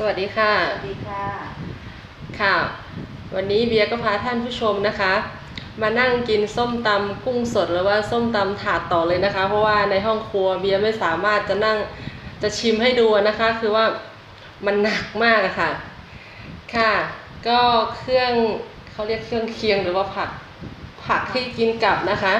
สวัสดีค่ะ สวัสดีค่ะ ค่ะ วันนี้เบียร์ก็พาท่านผู้ชมนะคะ มานั่งกินส้มตำกุ้งสดหรือว่าส้มตำถาดต่อเลยนะคะ เพราะว่าในห้องครัวเบียร์ไม่สามารถจะนั่งจะชิมให้ดูนะคะ คือว่ามันหนักมากอะค่ะ ค่ะ ก็เครื่องเขาเรียกเครื่องเคียงหรือว่าผักผักที่กินกับนะคะ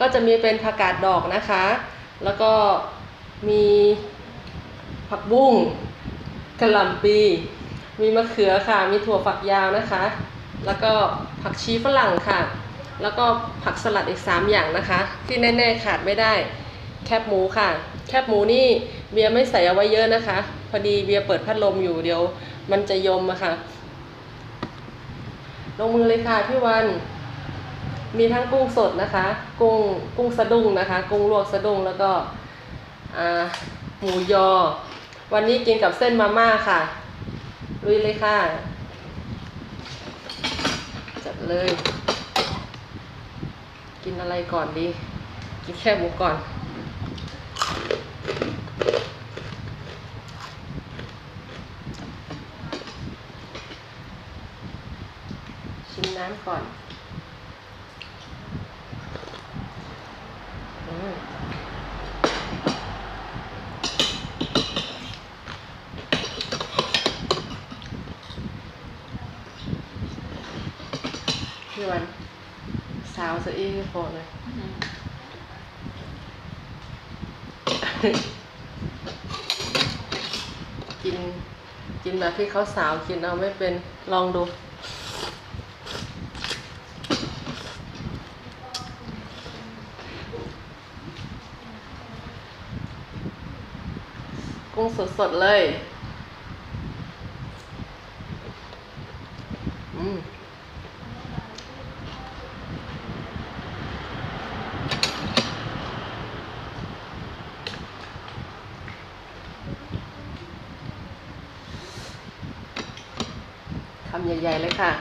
ก็จะมีเป็นผักกาดดอกนะคะ แล้วก็มีผักบุ้ง กระหล่ำปี มีมะเขือค่ะ มีถั่วฝักยาวนะคะ แล้วก็ผักชีฝรั่งค่ะ แล้วก็ผักสลัดอีก 3 อย่างนะคะ ที่แน่ๆขาดไม่ได้ แคบหมูค่ะ แคบหมูนี่เบียร์ไม่ใส่เอาไว้เยอะนะคะ พอดีเบียร์เปิดพัดลมอยู่เดี๋ยว มันจะยมอะค่ะ ลงมือเลยค่ะพี่วันมีทั้งกุ้งสดนะคะ กุ้งกุ้งสะดุ้งนะคะ กุ้งลวกสะดุ้งแล้วก็หมูยอ วันนี้กินกับเส้นมาม่าค่ะลุยเลยค่ะจัดเลย กินอะไรก่อนดี กินแค่หมูก่อนชิมน้ำก่อนอืม พี่วันสาวสะอี้พอเลยกินกินแบบที่เขาสาวกินเอาไม่เป็นลองดู กุ้งสดๆเลย หญ่ๆเลยค่ะ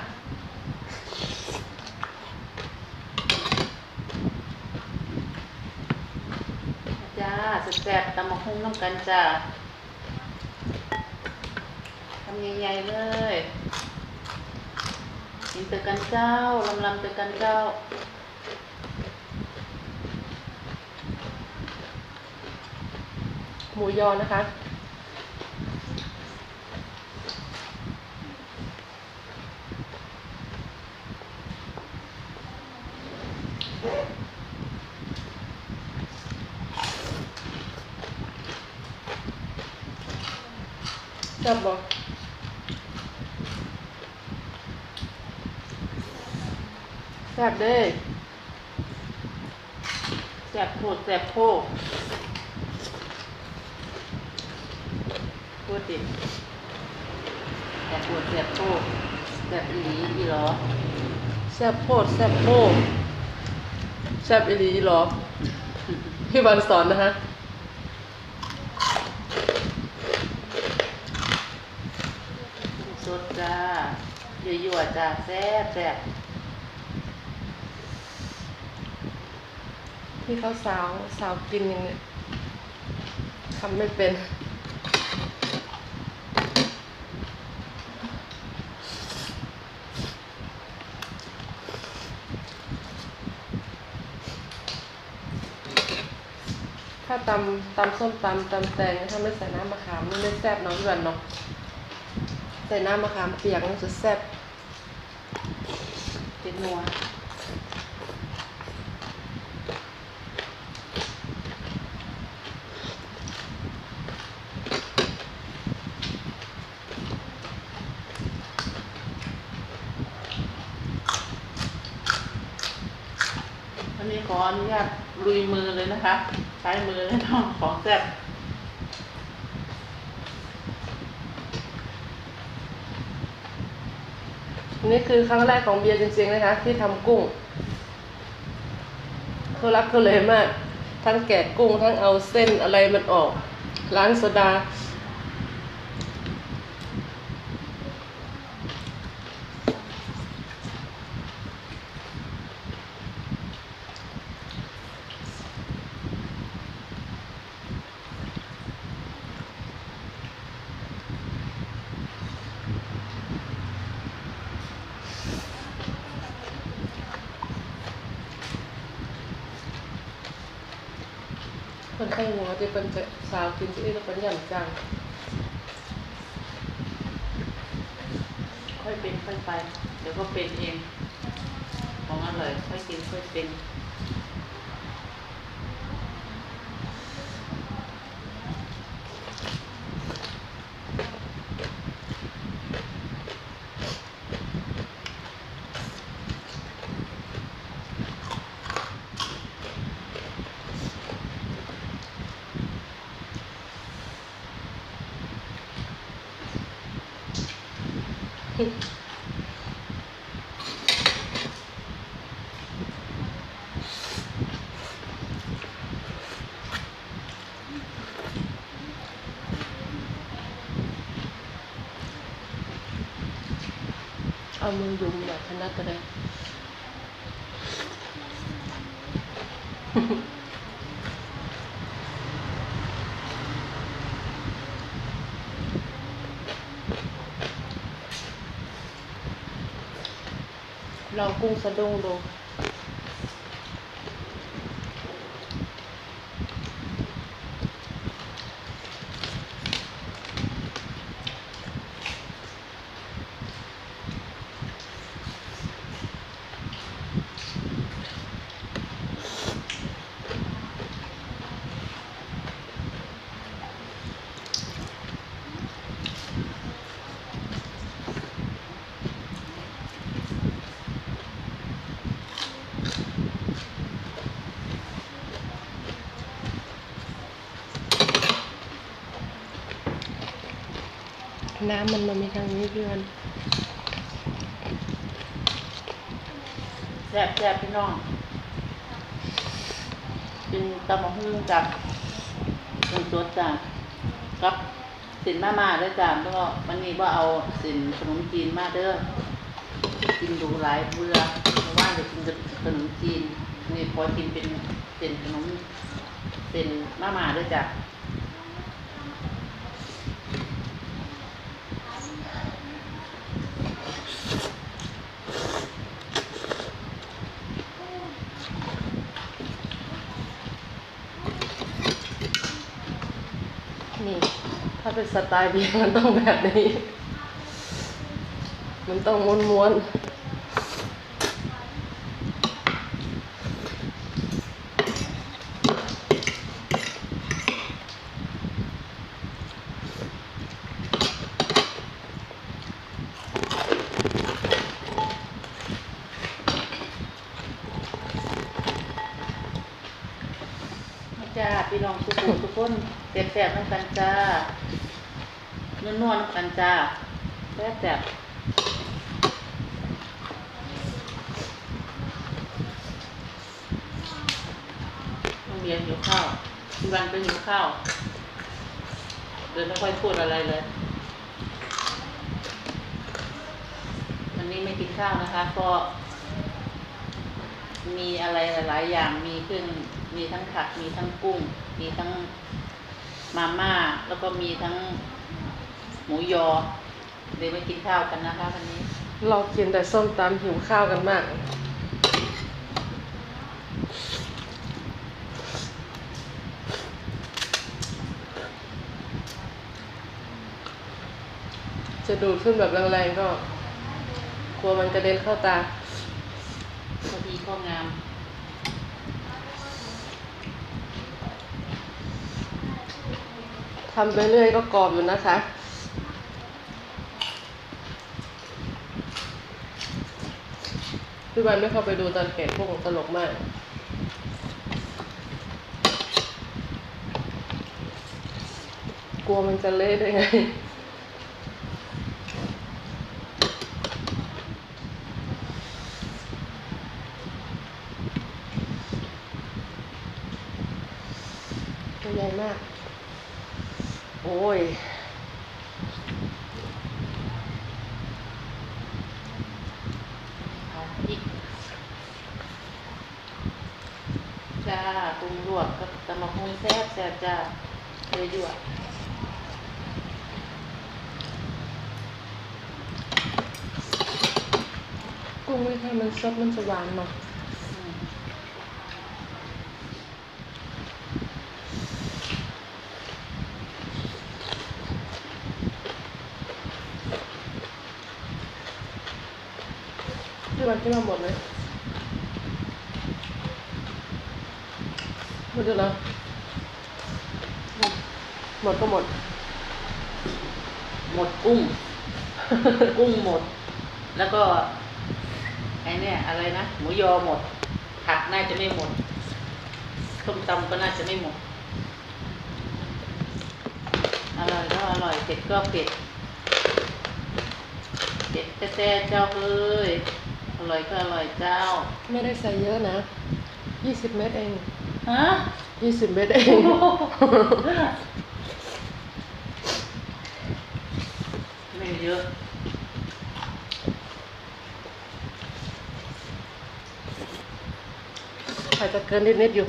จ้าแซ่บๆตำมะฮุ่งน้ำกันจ้าทำใหญ่ๆเลยกินเตอกันเจ้าลำลำเตอกันเจ้าหมูยอนะคะ แซ่บบ่แซบเด้แซบโพดแซบโพดพูดดิแซบโพดแซบโพดแซบอีหลีอีหรอแซบโพดแซบโพดแซบอีหลีอีหรอพี่วันสอนนะฮะ สดจ้า ยั่วจ้าแซ่บแซ่บที่เขาสาวสาวกินอย่างเนี้ยทำไม่เป็น ถ้าตำตำส้มตำตำแตงถ้าไม่ใส่น้ำมะขามมันไม่แซ่บเนาะพี่วันเนาะใส่น้ำมะขามเปียกมันจะแซ่บ นัววันนี้ขออนุญาตลุยมือเลยนะคะ ใช้มือเลยน้องของแซ่บ นี่คือครั้งแรกของเบียร์จริงๆนะคะ ที่ทำกุ้งเขารักเขาเลยมาก ทั้งแกะกุ้งทั้งเอาเส้นอะไรมันออก ล้างโซดา อ ไข่หัวที่เป็นจะสาวกินที่แล้วเป็นหย่ำจังค่อยเป็นค่อยไป เดี๋ยวก็เป็นเอง ของอร่อยค่อยกินค่อยเป็น เอามือยุมแบบพนักก็ได้เรากุ้งสะดุ้งดู น้ำมันมามีทางนี้เพื่อนแซ่บแซ่บพี่น้องกินตำมะฮุ่งกับต้นสดจ้ะกับสินมามาด้วยจ้ะแล้วก็วันนี้ว่าเอาสินขนมจีนมาเด้อกินดูหลายเบื่อเพราะว่าจะกินกับขนมจีนนี่พอกินเป็นเส้นขนมเส้นมามาด้วยจ้ะ นี่ ถ้า เป็นสไตล์เบียร์มันต้องแบบนี้ มันต้องม้วนๆจ้าพี่น้องทุกคนทุกคนแซ่บๆน้ำกันจ้า นัวๆน้ำกันจ้าแซ่บๆต้องเรียนหิวข้าวพี่วันก็หิวข้าวเลยไม่ค่อยพูดอะไรเลยวันนี้ไม่กินข้าวนะคะก็มีอะไรหลาย ๆ อย่างมีเครื่องมีทั้งผักมีทั้งกุ้ง มีทั้งมาม่า แล้วก็มีทั้ง หมูยอเดี๋ยวมากินข้าวกันนะคะวันนี้ เรากินแต่ส้มตำหิวข้าวกันมาก จะดูดขึ้นแบบแรงๆก็ กลัวมันกระเด็นเข้าตาพอดีก็งาม ทำไปเรื่อยก็กรอบอยู่นะคะ พี่วันไม่เข้าไปดูตอนแกะพวกตลกมาก กลัวมันจะเละได้ไง รุงให้มันสดมันสว่างหน่อยที่มันที่มันหมดเลยหมดแล้วหมดก็หมด หมดกุ้ง กุ้งหมด แล้วก็ ไอเนี่ยอะไรนะหมูยอหมดผักน่าจะไม่หมดส้มตำก็น่าจะไม่หมดอร่อยก็อร่อยเผ็ดก็เผ็ดเผ็ดแต่แต่เจ้าเอ้ยอร่อยก็อร่อยเจ้า ไม่ได้ใส่เยอะนะยี่สิบเม็ดเองฮะยี่สิบเม็ดเอง ไม่เยอะ อาจจะเกินนิดๆอยู่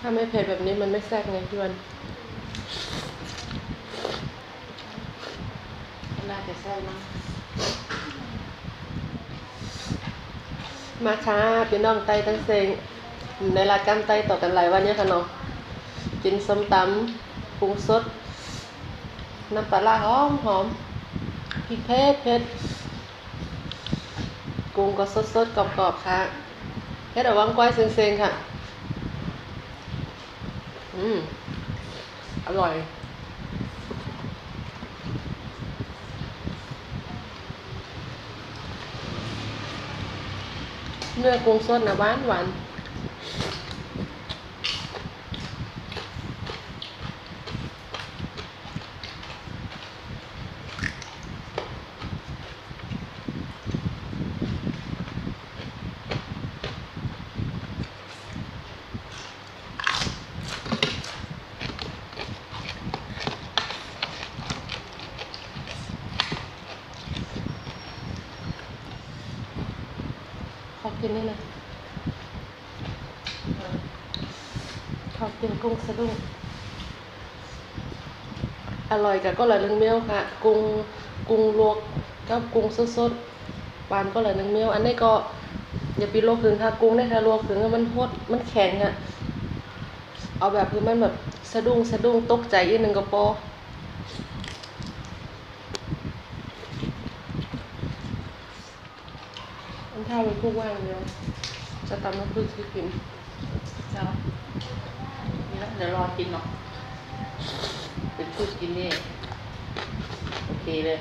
ถ้าไม่เผ็ดแบบนี้มันไม่แซ่บไงพี่วันน่าจะใช่มั้งมาค่ะพี่น้องไตตั้งเซงในรายการไตต่อกันหลายวันเนี่ยค่ะเนาะ กินส้มตำปรุงสด น้ำปลาร้าหอมหอมพริกเผ็ดเผ็ดกุ้งก็สดสดกรอบกรอบๆค่ะเฮ็ดเอาวางก้อยเซงๆค่ะ อืม อร่อยเนื้อกุ้งสดนะหวานหวาน ขอกินกุ้งสะดุ้งอร่อยกับก็เลยนึ่งเมี้ยวค่ะ กุ้งกุ้งลวกกับกุ้งสดๆปานก็เลยนึ่งเมี้ยว อันนี้ก็อย่าไปลวกถึงค่ะกุ้งได้ค่ะลวกถึงมันหดมันแข็งอะเอาแบบคือมันแบบสะดุ้งสะดุ้งตกใจอีกหนึ่งก็พออันถ้าเป็นกุ้งว่างเดียวจะตำน้ำพริกที่กิน เดี๋ยวรอกินเนาะเป็นพูดกินนี่โอเคเลย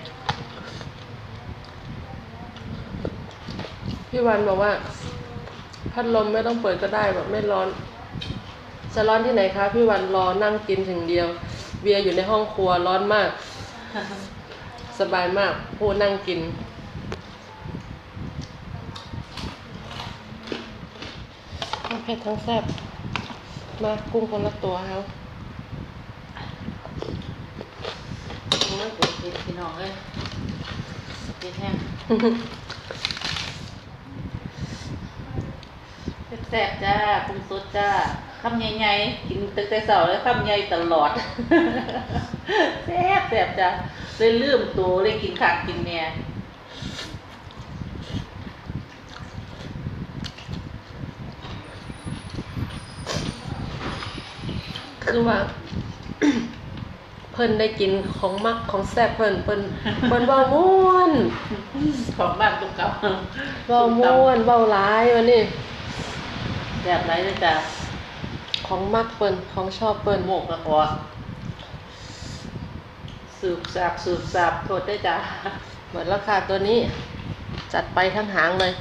พี่วันบอกว่า พัดลมไม่ต้องเปิดก็ได้แบบไม่ร้อน จะร้อนที่ไหนคะ พี่วันรอนั่งกินถึงเดียว เบียร์อยู่ในห้องครัวร้อนมาก สบายมากพูดนั่งกินทั้งเผ็ดทั้งแซ่บ มากุ้งคนละตัวครับโอ้ยโอเคพี่น้องเอ้ยกินแห้งแซ่บจ้าปรุงสดจ้าคำใหญ่ๆกินตั้งแต่เสาร์แล้วคำใหญ่ตลอดแซ่บแซ่บจ้าเลยลืมตัวเลยกินขักกินเนี่ย คือว่า เพิ่นได้กินของมักของแซ่บเพิ่นเพิ่นเพิ่นเบาม่วนของบ้านตุ๊กเก่าเบาม่วนเบาหลายวันนี้แซ่บไรเลยจ้าของมักเปิ้นของชอบเปิ้นโมกละคอสืบสาบสืบสาบโทษได้วยจ้าหมดแล้วค่ะตัวนี้ จัดไปทั้งหางเลย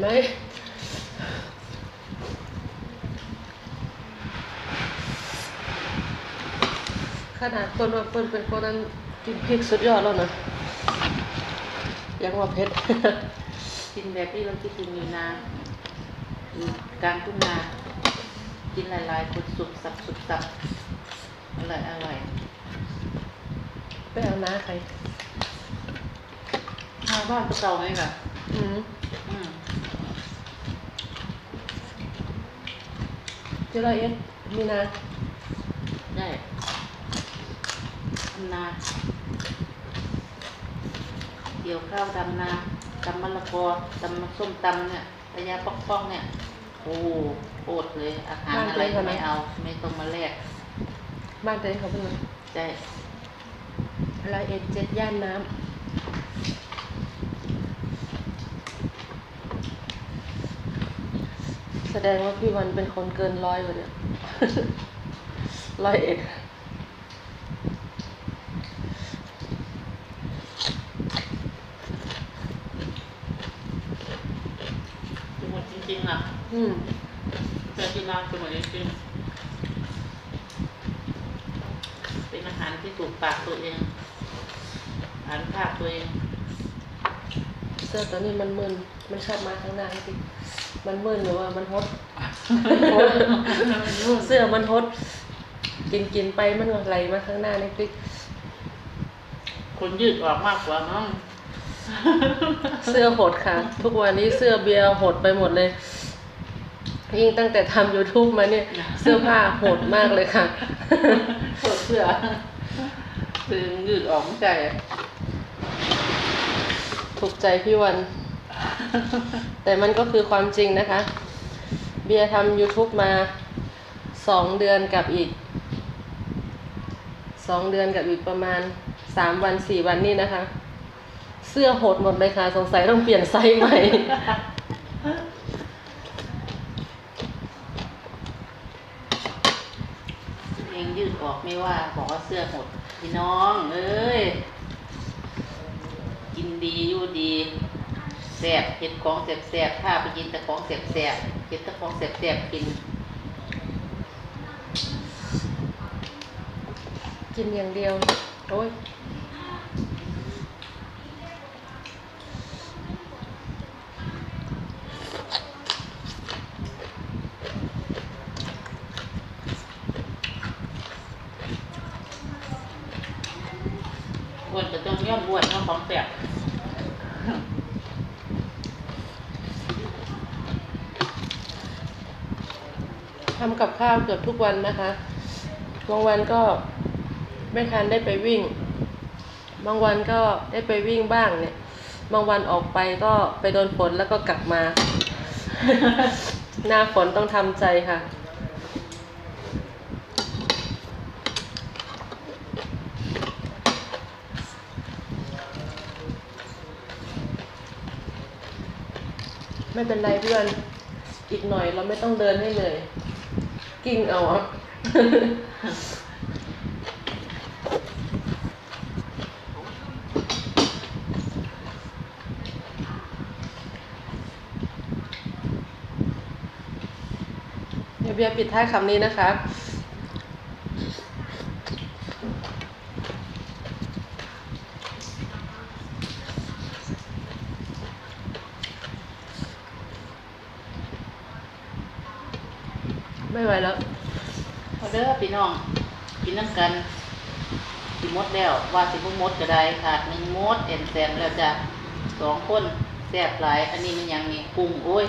ไหวไหมขนาดคนว่าเพิ่นเป็นคนนั้นกินพริกสุดยอดแล้วนะยังว่าเผ็ดกินแบบที่เราคิดถึงมีนาอยู่กลางทุ่งนา กินหลายๆคนสุกสับสุกสับอร่อยอร่อยไปเอาน้าใคร ทางบ้านเก่าไหมค่ะอืมอืม ที่ร้อยเอ็ดมีนาได้ทำนาเกี่ยวข้าวทำนาตำมะละกอตำส้มตำเนี่ยระยะป๊อกๆเนี่ย โอ้โอดเลย อาหารอะไรก็ไม่เอา ไม่ต้องมาแลกบ้านเต้เขาเป็นไงได้ร้อยเอ็ดเจ็ดย่านน้ำ สดงว่าพี่วันเป็นคนเกินร้อยกว่าเนี่ยร้อยเอ็ดสมุดจริงๆอะอืมเจอที่ร้านสมุดจริงๆเป็นอาหารที่ถูกปากตัวเองอาหารภาคตัวเอง เสื้อตัวนี้มันมึนมันชอบมาข้างหน้าสิ มันมึนหรือว่ามันฮดเสื้อมันฮดกินกินไปมันไหลมาข้างหน้านี่พริกคนยืดออกมากกว่ามั้งเสื้อหดค่ะ ทุกวันนี้เสื้อเบียร์หดไปหมดเลย ยิ่งตั้งแต่ทำ YouTube มาเนี่ย เสื้อผ้าหดมากเลยค่ะเสื้อเสื้อถึงยืดออกไม่ใจถูกใจพี่วัน แต่มันก็คือความจริงนะคะ เบียร์ทำ YouTube มาสองเดือนกับอีกสองเดือนกับอีกประมาณสามวันสี่วันนี่นะคะ เสื้อหดหมดเลยค่ะ สงสัยต้องเปลี่ยนไซส์ใหม่ เองยืดออกไม่ว่า บอกว่าเสื้อหดพี่น้องเอ้ยกินดีอยู่ดี แสบเห็ดของแสบแสบถ้าไปกินแต่ของแสบแสบเห็ดแต่ของแสบแสบกิน กินอย่างเดียว โอ้ยอ้วนจะต้องย่อมอ้วนเนาะของแสบ ทำกับข้าวเกือบทุกวันนะคะบางวันก็ไม่ทันได้ไปวิ่ง บางวันก็ได้ไปวิ่งบ้างเนี่ย บางวันออกไปก็ไปโดนฝนแล้วก็กลับมา หน้าฝนต้องทำใจค่ะ ไม่เป็นไรเพื่อน อีกหน่อยเราไม่ต้องเดินให้เหนื่อย กิ้งเอาอะเดี๋ยวเบียร์ปิดท้ายคำนี้นะคะ ไม่ไหวแล้ว เอาเด้อพี่ น้อง กินน้ำกันสิมดแล้ว ว่าสิบ่มดก็ได้ขาดหนึ่งมดเอ็นแซมแล้วจ้ะสองคนแซ่บหลาย อันนี้มันยังนี่กุ้งโอ้ย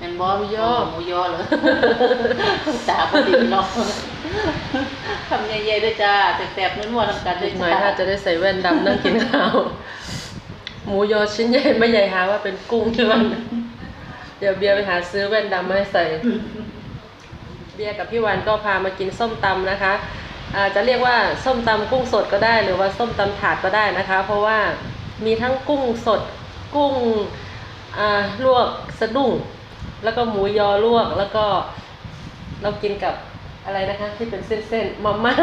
มันบ่หมูยอหมูยอเหรอตาบ่ดีเนาะทำใหญ่ๆด้วยจ้าแซ่บๆนัวๆน้ำกันด้วอียกหน่อยจ้าถ้าจะได้ใส่แว่นดำนั่งกินข้าวหมูยอชิ้นใหญ่ไม่ใหญ่หาว่าเป็นกุ้งที่มันเดี๋ยวเบียร์ไปหาซื้อแว่นดำมาให้ใส่ เบียร์กับพี่วันก็พามากินส้มตำนะคะอาจะเรียกว่าส้มตำกุ้งสดก็ได้ หรือว่าส้มตำถาดก็ได้นะคะ เพราะว่ามีทั้งกุ้งสดกุ้งลวกสะดุ้ง แล้วก็หมูยอลวกแล้วก็เรากินกับอะไรนะคะ ที่เป็นเส้นๆมาม่า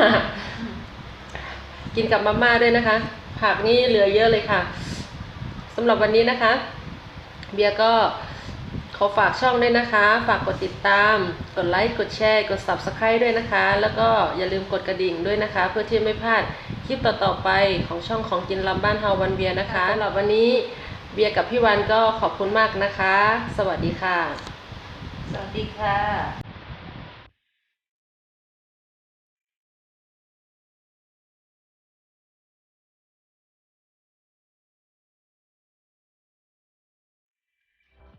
กินกับมาม่าด้วยนะคะ ผักนี่เหลือเยอะเลยค่ะสำหรับวันนี้นะคะ เบียร์ก็ อฝากช่องด้วยนะคะ ฝากกดติดตาม กดไลค์ กดแชร์ กด subscribe ด้วยนะคะ แล้วก็อย่าลืมกดกระดิ่งด้วยนะคะ เพื่อที่ไม่พลาดคลิปต่อๆไปของช่องของกินลำบ้านเฮาวันเบียร์นะคะสำหรับวันนี้เบียร์กับพี่วันก็ขอบคุณมากนะคะ สวัสดีค่ะ สวัสดีค่ะ